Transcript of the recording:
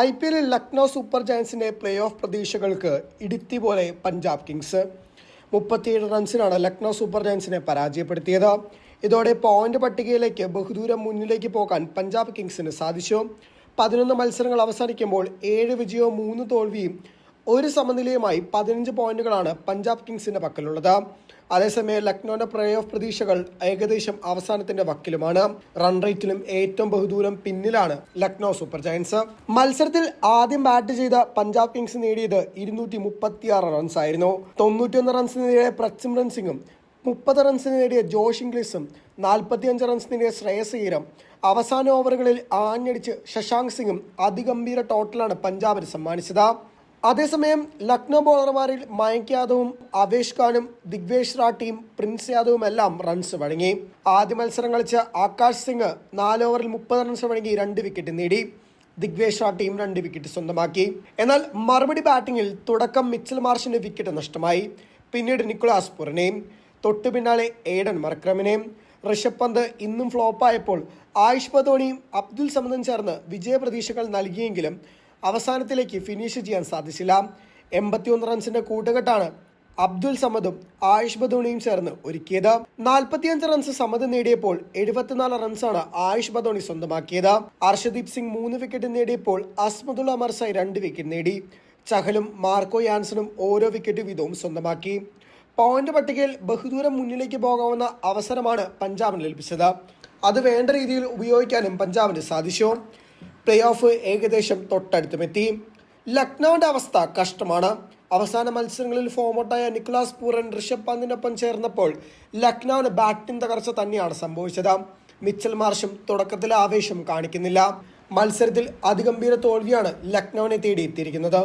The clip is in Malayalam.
ഐ പി എല്ലിൽ ലക്നൗ സൂപ്പർ ജയൻസിന്റെ പ്ലേ ഓഫ് പ്രതീക്ഷകൾക്ക് ഇടുത്തി പോലെ പഞ്ചാബ് കിങ്സ്. മുപ്പത്തിയേഴ് റൺസിനാണ് ലക്നൗ സൂപ്പർ ജയൻസിനെ പരാജയപ്പെടുത്തിയത്. ഇതോടെ പോയിന്റ് പട്ടികയിലേക്ക് ബഹുദൂരം മുന്നിലേക്ക് പോകാൻ പഞ്ചാബ് കിങ്സിന് സാധിച്ചു. പതിനൊന്ന് മത്സരങ്ങൾ അവസാനിക്കുമ്പോൾ ഏഴ് വിജയവും മൂന്ന് തോൽവിയും ഒരു സമനിലയുമായി പതിനഞ്ച് പോയിന്റുകളാണ് പഞ്ചാബ് കിങ്സിന്റെ പക്കലുള്ളത്. അതേസമയം ലക്നൌവിന്റെ പ്ലേ ഓഫ് പ്രതീക്ഷകൾ ഏകദേശം അവസാനത്തിന്റെ വക്കിലുമാണ്. റൺ റേറ്റിലും ഏറ്റവും ബഹുദൂരം പിന്നിലാണ് ലക്നൗ സൂപ്പർ ജയൻസ്. മത്സരത്തിൽ ആദ്യം ബാറ്റ് ചെയ്ത പഞ്ചാബ് കിങ്സ് നേടിയത് ഇരുന്നൂറ്റി മുപ്പത്തിയാറ് റൺസ് ആയിരുന്നു. തൊണ്ണൂറ്റിയൊന്ന് റൺസ് നേടിയ പ്രത്സിമ്രൻ സിംഗും മുപ്പത് റൺസ് നേടിയ ജോഷ് ഇംഗ്ലീഷും നാൽപ്പത്തിയഞ്ച് റൺസ് നേടിയ ശ്രേയസ് ഈരം അവസാന ഓവറുകളിൽ ആഞ്ഞടിച്ച് ശശാങ്ക് സിംഗും അതിഗംഭീര ടോട്ടലാണ് പഞ്ചാബിന് സമ്മാനിച്ചത്. അതേസമയം ലക്നൗ ബോളർമാരിൽ മയങ്ക് യാദവും അവേഷ് ഖാനും ദിഗ്വേഷ് റാട്ടിയും പ്രിൻസ് യാദവും എല്ലാം റൺസ് വഴങ്ങി. ആദ്യ മത്സരം കളിച്ച ആകാശ് സിംഗ് നാല് ഓവറിൽ മുപ്പത് റൺസ് വഴങ്ങി രണ്ട് വിക്കറ്റ് നേടി. ദിഗ്വേഷ് റാട്ടിയും രണ്ട് വിക്കറ്റ് സ്വന്തമാക്കി. എന്നാൽ മറുപടി ബാറ്റിംഗിൽ തുടക്കം മിച്ചൽ മാർഷിന് വിക്കറ്റ് നഷ്ടമായി. പിന്നീട് നിക്കുളാസ് പുറനെയും തൊട്ടു പിന്നാലെ ഏഡൻ മർക്രമിനെയും ഋഷഭ് പന്ത് ഇന്നും ഫ്ലോപ്പായപ്പോൾ ആയുഷ് പതോണിയും അബ്ദുൽ സമദും ചേർന്ന് വിജയപ്രതീക്ഷകൾ നൽകിയെങ്കിലും അവസാനത്തിലേക്ക് ഫിനിഷ് ചെയ്യാൻ സാധിച്ചില്ല. എൺപത്തിയൊന്ന് റൺസിന്റെ കൂട്ടുകെട്ടാണ് അബ്ദുൽ സമദും ആയുഷ് ബദോണിയും ചേർന്ന് ഒരുക്കിയത്. നാൽപ്പത്തിയഞ്ച് റൺസ് സമദ് നേടിയപ്പോൾ എഴുപത്തിനാല് റൺസാണ് ആയുഷ് ബദോണി സ്വന്തമാക്കിയത്. അർഷദീപ് സിംഗ് മൂന്ന് വിക്കറ്റ് നേടിയപ്പോൾ അസ്മദുൽ അമർസായി രണ്ട് വിക്കറ്റ് നേടി. ചഹലും മാർക്കോ യാൻസണും ഓരോ വിക്കറ്റ് വീതവും സ്വന്തമാക്കി. പോയിന്റ് പട്ടികയിൽ ബഹുദൂരം മുന്നിലേക്ക് പോകാവുന്ന അവസരമാണ് പഞ്ചാബിന് ലഭിച്ചത്. അത് വേണ്ട രീതിയിൽ ഉപയോഗിക്കാനും പഞ്ചാബിന് സാധിച്ചു. പ്ലേ ഓഫ് ഏകദേശം തൊട്ടടുത്തുമെത്തി ലക്നൌവിന്റെ അവസ്ഥ കഷ്ടമാണ്. അവസാന മത്സരങ്ങളിൽ ഫോമൗട്ടായ നിക്കുലാസ് പൂരൻ ഋഷഭ് പന്തിനൊപ്പം ചേർന്നപ്പോൾ ലക്നൌവിന് ബാറ്റിംഗ് തകർച്ച തന്നെയാണ് സംഭവിച്ചത്. മിച്ചൽ മാർഷും തുടക്കത്തിൽ ആവേശം കാണിക്കുന്നില്ല. മത്സരത്തിൽ അതിഗംഭീര തോൽവിയാണ് ലക്നൌവിനെ തേടി എത്തിയിരിക്കുന്നത്